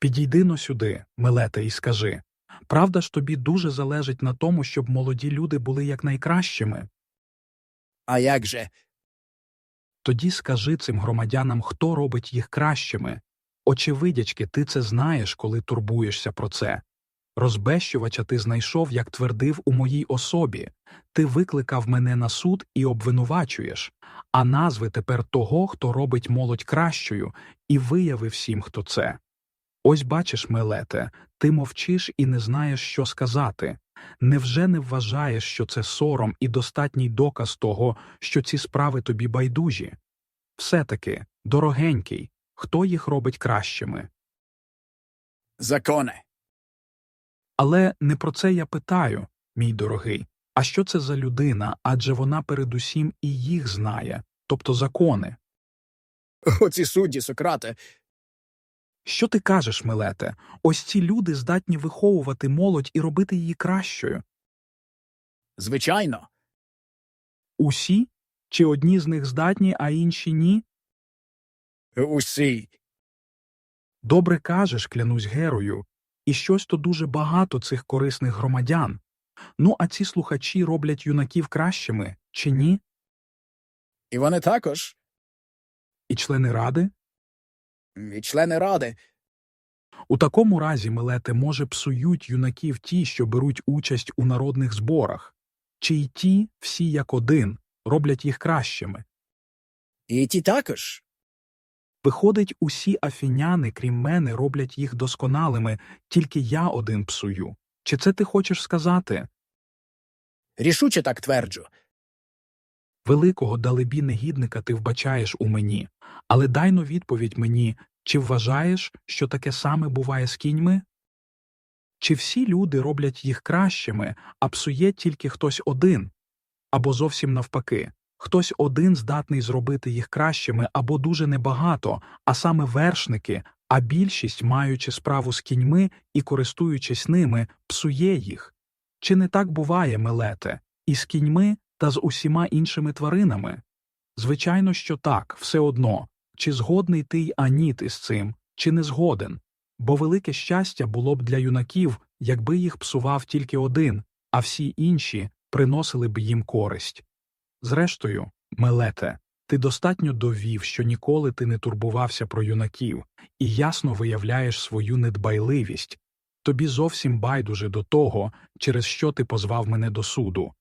Підійди но сюди, Мелете, і скажи. Правда ж тобі дуже залежить на тому, щоб молоді люди були якнайкращими? А як же? Тоді скажи цим громадянам, хто робить їх кращими. Очевидячки, ти це знаєш, коли турбуєшся про це. Розбещувача ти знайшов, як твердив у моїй особі. Ти викликав мене на суд і обвинувачуєш, а назви тепер того, хто робить молодь кращою, і вияви всім, хто це. Ось бачиш, Мелете, ти мовчиш і не знаєш, що сказати. Невже не вважаєш, що це сором і достатній доказ того, що ці справи тобі байдужі? Все-таки, дорогенький, хто їх робить кращими? Закони. Але не про це я питаю, мій дорогий. А що це за людина, адже вона передусім і їх знає, тобто закони. Оці судді, Сократе. Що ти кажеш, Милете? Ось ці люди здатні виховувати молодь і робити її кращою. Звичайно. Усі? Чи одні з них здатні, а інші ні? Усі. Добре кажеш, клянусь герою, і щось то дуже багато цих корисних громадян. Ну, а ці слухачі роблять юнаків кращими, чи ні? І вони також. І члени ради? І члени ради. У такому разі, Милете, може, псують юнаків ті, що беруть участь у народних зборах, чи й ті, всі як один, роблять їх кращими. І ті також. Виходить, усі афіняни, крім мене, роблять їх досконалими, тільки я один псую. Чи це ти хочеш сказати? Рішуче так тверджу. Великого далебі негідника ти вбачаєш у мені, але дайно відповідь мені, чи вважаєш, що таке саме буває з кіньми? Чи всі люди роблять їх кращими, а псує тільки хтось один? Або зовсім навпаки, хтось один здатний зробити їх кращими або дуже небагато, а саме вершники, а більшість, маючи справу з кіньми і користуючись ними, псує їх? Чи не так буває, Мелете, і з кіньми та з усіма іншими тваринами? Звичайно, що так, все одно, чи згодний ти й Аніт із цим, чи не згоден, бо велике щастя було б для юнаків, якби їх псував тільки один, а всі інші приносили б їм користь. Зрештою, Мелете, ти достатньо довів, що ніколи ти не турбувався про юнаків і ясно виявляєш свою недбайливість. Тобі зовсім байдуже до того, через що ти позвав мене до суду.